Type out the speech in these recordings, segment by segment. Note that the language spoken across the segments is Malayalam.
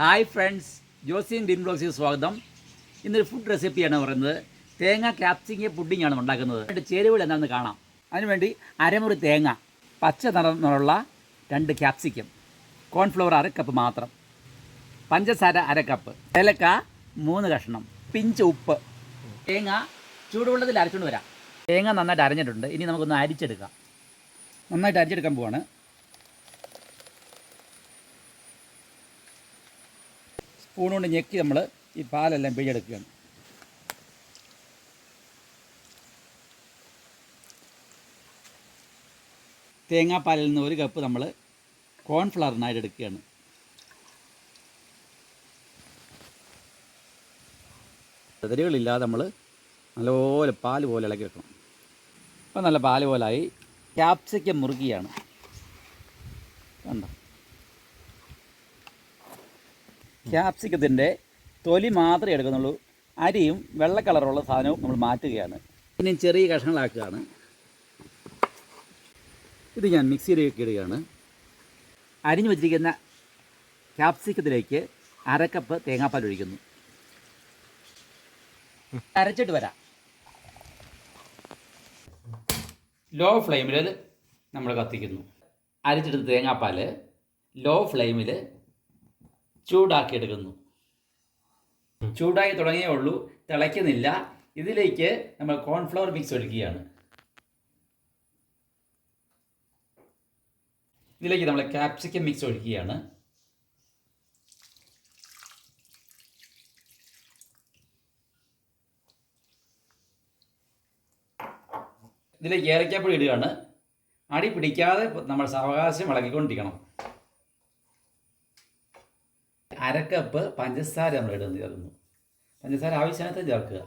ഹായ് ഫ്രണ്ട്സ് ജോസിയൻ ഡിൻ ബ്ലോഗ്സിൽ സ്വാഗതം. ഇന്നൊരു ഫുഡ് റെസിപ്പിയാണ് പറയുന്നത്. തേങ്ങ ക്യാപ്സിങ് ആണ് ഉണ്ടാക്കുന്നത്. രണ്ട് ചേരുവകൾ എന്താണെന്ന് കാണാം. അതിനുവേണ്ടി അരമുറി തേങ്ങ പച്ച നിറമുള്ള രണ്ട് ക്യാപ്സിക്കം കോൺഫ്ലവർ അര കപ്പ് മാത്രം പഞ്ചസാര അര കപ്പ് ഏലക്ക മൂന്ന് കഷ്ണം പിഞ്ച് ഉപ്പ്. തേങ്ങ ചൂടുവെള്ളത്തിൽ അരച്ചുകൊണ്ട് വരാം. തേങ്ങ നന്നായിട്ട് അരഞ്ഞിട്ടുണ്ട്. ഇനി നമുക്കൊന്ന് അരിച്ചെടുക്കാം. നന്നായിട്ട് അരിച്ചെടുക്കാൻ പോവാണ്. സ്പൂൺ കൊണ്ട് ഞെക്കി നമ്മൾ ഈ പാലെല്ലാം പിഴിഞ്ഞെടുക്കുകയാണ്. തേങ്ങാപ്പാലിൽ നിന്ന് ഒരു കപ്പ് നമ്മൾ കോൺഫ്ലവറിനായിട്ട് എടുക്കുകയാണ്. ചെതലുകളില്ലാതെ നമ്മൾ നല്ലപോലെ പാൽ പോലെ ഇളക്കി വെക്കണം. അപ്പോൾ നല്ല പാൽ പോലായി ക്യാപ്സിക്കം മുറുകിയാണ് കണ്ടോ? ക്യാപ്സിക്കത്തിന്റെ തൊലി മാത്രമേ എടുക്കുന്നുള്ളൂ. അരിയും വെള്ള കളറുള്ള സാധനവും നമ്മൾ മാറ്റുകയാണ്. പിന്നെ ചെറിയ കഷ്ണങ്ങളാക്കുകയാണ്. ഇത് ഞാൻ മിക്സിയിലേക്ക് ഇടുകയാണ്. അരിഞ്ഞു വച്ചിരിക്കുന്ന ക്യാപ്സിക്കത്തിലേക്ക് അരക്കപ്പ് തേങ്ങാപ്പാൽ ഒഴിക്കുന്നു. അരച്ചിട്ട് വരാം. ലോ ഫ്ലെയിമിൽ നമ്മൾ കത്തിക്കുന്നു. അരച്ചെടുത്ത തേങ്ങാപ്പാൽ ലോ ഫ്ലെയിമിൽ ചൂടാക്കിയെടുക്കുന്നു. ചൂടായി തുടങ്ങിയേ ഉള്ളൂ. തിളയ്ക്കുന്നില്ല. ഇതിലേക്ക് നമ്മൾ കോൺഫ്ലവർ മിക്സ് ഒഴിക്കുകയാണ്. ഇതിലേക്ക് നമ്മൾ ക്യാപ്സിക്കം മിക്സ് ഒഴിക്കുകയാണ്. ഇതിലേക്ക് ഏലക്കാപ്പൊടി ഇടുകയാണ്. അടി പിടിക്കാതെ നമ്മൾ സാവകാശം ഇളകിക്കൊണ്ടിരിക്കണം. അരക്കപ്പ് പഞ്ചസാര നമ്മൾ ഇടുന്ന ചേർക്കുന്നു. പഞ്ചസാര ആവശ്യത്തിന് ചേർക്കുക.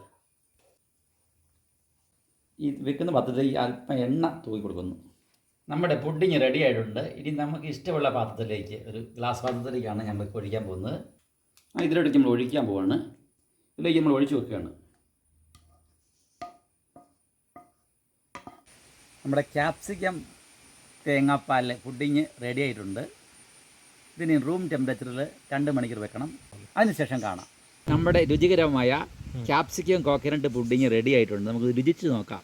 ഈ വെക്കുന്ന പാത്രത്തിൽ ഈ അല്പം എണ്ണ തൂക്കി കൊടുക്കുന്നു. നമ്മുടെ പുഡിങ് റെഡി ആയിട്ടുണ്ട്. ഇനി നമുക്ക് ഇഷ്ടമുള്ള പാത്രത്തിലേക്ക് ഒരു ഗ്ലാസ് പാത്രത്തിലേക്കാണ് നമ്മൾ ഒഴിക്കാൻ പോകുന്നത്. ഇതിലോട്ട് നമ്മൾ ഒഴിക്കാൻ പോവാണ്. ഇതിലേക്ക് നമ്മൾ ഒഴിച്ചു വെക്കുകയാണ്. നമ്മുടെ ക്യാപ്സിക്കം തേങ്ങാപ്പാൽ പുഡിങ് റെഡി ആയിട്ടുണ്ട്. ഇതിന് റൂം ടെമ്പറേച്ചറിൽ രണ്ട് മണിക്കൂർ വെക്കണം. അതിനുശേഷം കാണാം. നമ്മുടെ രുചികരമായ ക്യാപ്സിക്കം കോക്കനട്ട് പുഡിങ് റെഡി ആയിട്ടുണ്ട്. നമുക്ക് രുചിച്ച് നോക്കാം.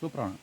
സൂപ്പറാണ്.